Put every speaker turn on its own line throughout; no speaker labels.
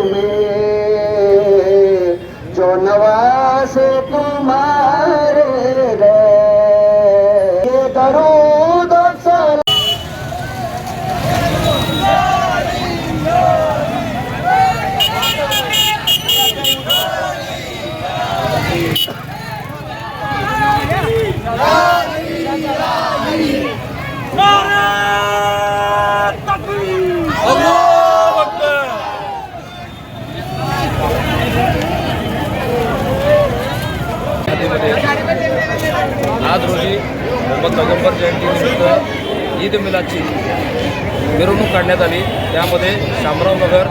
तुम्हें जो नवास तुम्हारे रे ये दरूद सलाम
आज रोजी मोहम्मद पैगंबर जयंतीनिमित्त ईद मिलादची मिरवणूक काढण्यात आली. त्यामध्ये शामराव नगर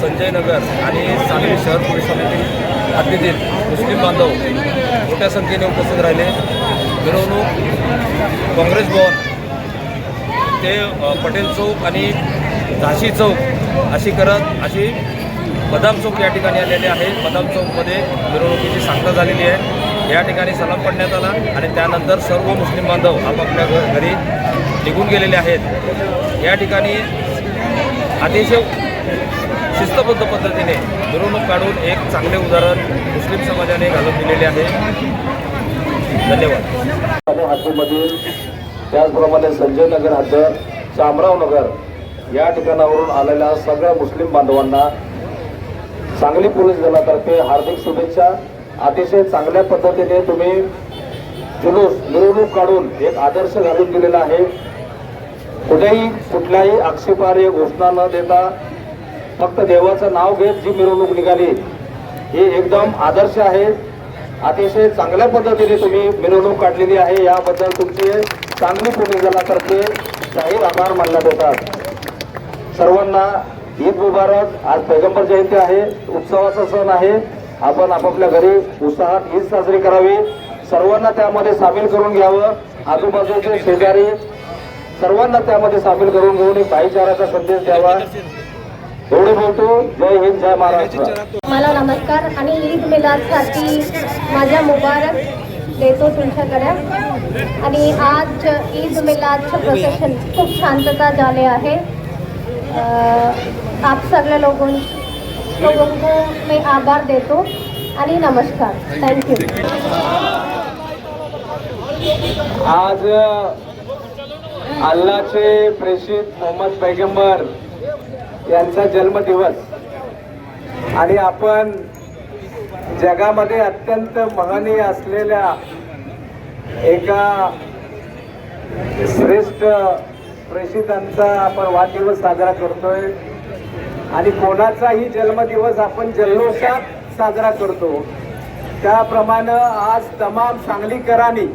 संजय नगर आणि सांगली शहर पोलीस समिती हद्दीतील मुस्लिम बांधव मोठ्या संख्येने उपस्थित राहिले. मिरवणूक काँग्रेस भवन ते पटेल चौक आणि झाशी चौक अशी करत अशी बदाम चौक या ठिकाणी आलेले आहे. बदाम चौकमध्ये मिरवणुकीची सांगता झालेली आहे. या ठिकाणी सलाम पडण्यात आला आणि त्यानंतर सर्व मुस्लिम बांधव आपापल्या घरी निघून गेलेले आहेत. या ठिकाणी अतिशय शिस्तबद्ध पद्धतीने मिरवणूक काढून एक चांगले उदाहरण मुस्लिम समाजाने घालून दिलेले आहे. धन्यवाद.
आणि त्याचप्रमाणे संजय नगर हद्द चामराव नगर या ठिकाणावरून आलेल्या सगळ्या मुस्लिम बांधवांना सांगली पोलीस दलातर्फे हार्दिक शुभेच्छा. अतिशय चांगल्या पद्धतीने तुम्ही जुलूस मिरवणूक काढून एक आदर्श घालून दिलेला आहे. कुठेही कुठल्याही आक्षेपार्ह घोषणा न देता फक्त देवाचं नाव घेत जी मिरवणूक निघाली ही एकदम आदर्श आहे. अतिशय चांगल्या पद्धतीने तुम्ही मिरवणूक काढलेली आहे. याबद्दल तुमचे चांगली पोलीस जाहीर आभार मानण्यात येतात. सर्वांना ईद मुबारक. आज पैगंबर जयंती आहे. उत्सवाचा सण आहे. आपण आपापल्या घरी उत्साहात ईद साजरी करावी. सर्वांना त्यामध्ये सामील करून घ्यावं. आजूबाजूचे शेजारी सर्वांना त्यामध्ये सामील करून घेऊन एक भाईचाराचा संदेश द्यावा. एवढे बोलतो. जय हिंद जय महाराष्ट्र.
मला नमस्कार आणि ईद मिलादसाठी माझ्या मुबारक देतो तुमच्याकडे. आणि आज ईद मिलादचं प्रोसेशन खूप शांतता झाले आहे. आप सगळ्या लोकांची लोगों मी आभार देतो आणि नमस्कार. थँक्यू
आज अल्लाचे प्रेषित मोहम्मद पैगंबर यांचा जन्मदिवस. आणि आपण जगामध्ये अत्यंत महनीय असलेल्या एका श्रेष्ठ प्रेषितांचा आपण वाढदिवस साजरा करतोय. आणि कोणाचाही जन्मदिवस आपण जल्लोषात साजरा करतो. त्याप्रमाणे आज तमाम सांगलीकरांनी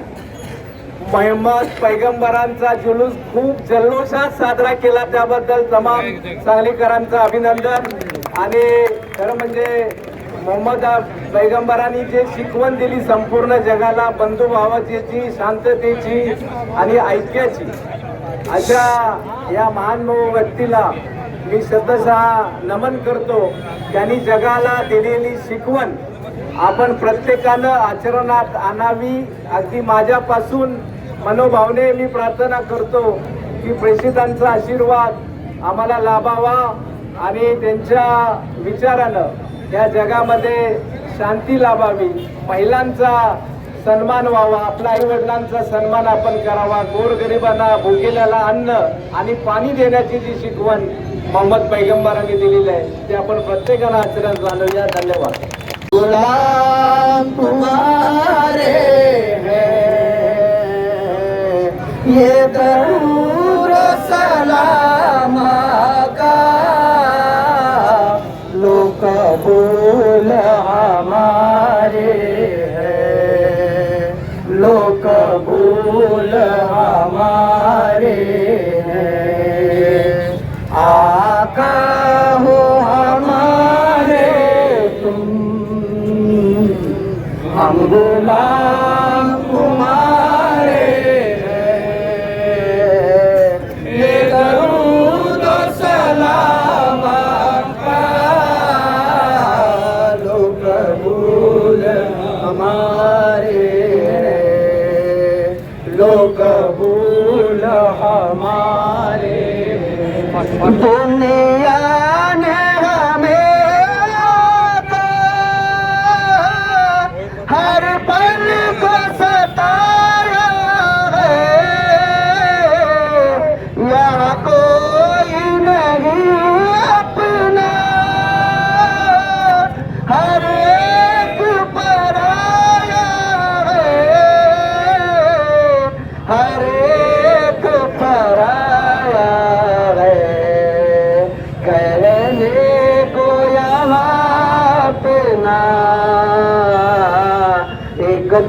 मोहम्मद पैगंबरांचा जुलूस खूप जल्लोषात साजरा केला. त्याबद्दल तमाम सांगलीकरांचं अभिनंदन. आणि खरं म्हणजे मोहम्मद पैगंबरांनी जे शिकवण दिली संपूर्ण जगाला बंधुभावाची शांततेची आणि ऐक्याची अशा या महान व्यक्तीला मी सतसा नमन करतो. त्यांनी जगाला दिलेली शिकवण आपण प्रत्येकानं आचरणात आणावी. अगदी माझ्यापासून मनोभावने मी प्रार्थना करतो की प्रेषितांचा आशीर्वाद आम्हाला लाभावा आणि त्यांच्या विचारानं या जगामध्ये शांती लाभावी. महिलांचा सन्मान व्हावा. आपल्या आई वडिलांचा सन्मान आपण करावा. गोरगरिबांना भुकेल्याला अन्न आणि पाणी देण्याची जी शिकवण मोहम्मद पैगंबरांनी दिलेलं आहे. ते आपण प्रत्येकानं आचरण आणूया धन्यवाद.
गुलाम तुम्हारे ये दरूर सलाम का लोक बोल हमारे हैं। लो कबूल हमारे हम गुलाम तुम्हारे ये दरूद सलाम लो कबूल हमारे लो कबूल हमारे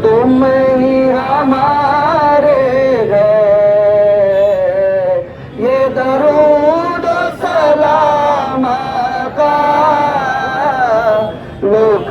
तुम ही। हमारे ये दरूद सलाम का लोग